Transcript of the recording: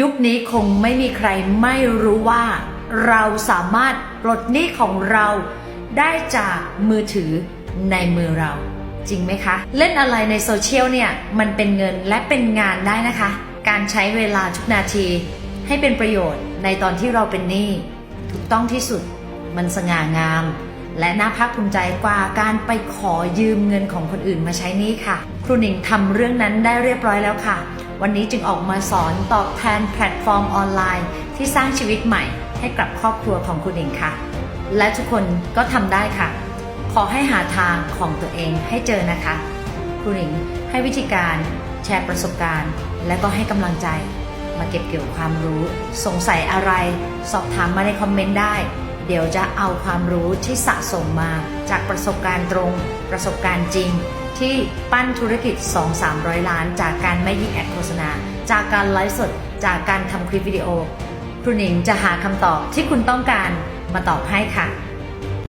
ยุคนี้คงไม่มีใครไม่รู้ว่า เราสามารถปลดหนี้ของเราได้จากมือถือในมือเรา จริงไหมคะ เล่นอะไรในโซเชียลเนี่ย มันเป็นเงินและเป็นงานได้นะคะ การใช้เวลาทุกนาที ให้เป็นประโยชน์ในตอนที่เราเป็นหนี้ถูกต้องที่สุดมันสง่างาม และน่าภาคภูมิใจกว่าการไปขอยืมเงินของคนอื่นมาใช้หนี้ค่ะ ครูหนิงทำเรื่องนั้นได้เรียบร้อยแล้วค่ะ วันนี้จึงออกมาสอนตอบแทนแพลตฟอร์มออนไลน์ ที่สร้างชีวิตใหม่ ให้กับครอบครัวของคุณหนิงค่ะ และทุกคนก็ทำได้ค่ะ ขอให้หาทางของตัวเองให้เจอนะคะครูหนิงให้วิธีการแชร์ประสบการณ์ และก็ให้กำลังใจ มาเก็บเกี่ยวความรู้ สงสัยอะไร สอบถามมาในคอมเมนต์ได้ เดี๋ยวจะเอาความรู้ที่สะสมมาจากประสบการณ์ตรงประสบการณ์จริง ที่ปั้นธุรกิจ 2-300 ล้าน จากการไม่ยิงแอดโฆษณา จากการไลฟ์สด จากการทำคลิปวิดีโอครูหนิงจะหาคำตอบที่คุณต้องการมาตอบให้ค่ะ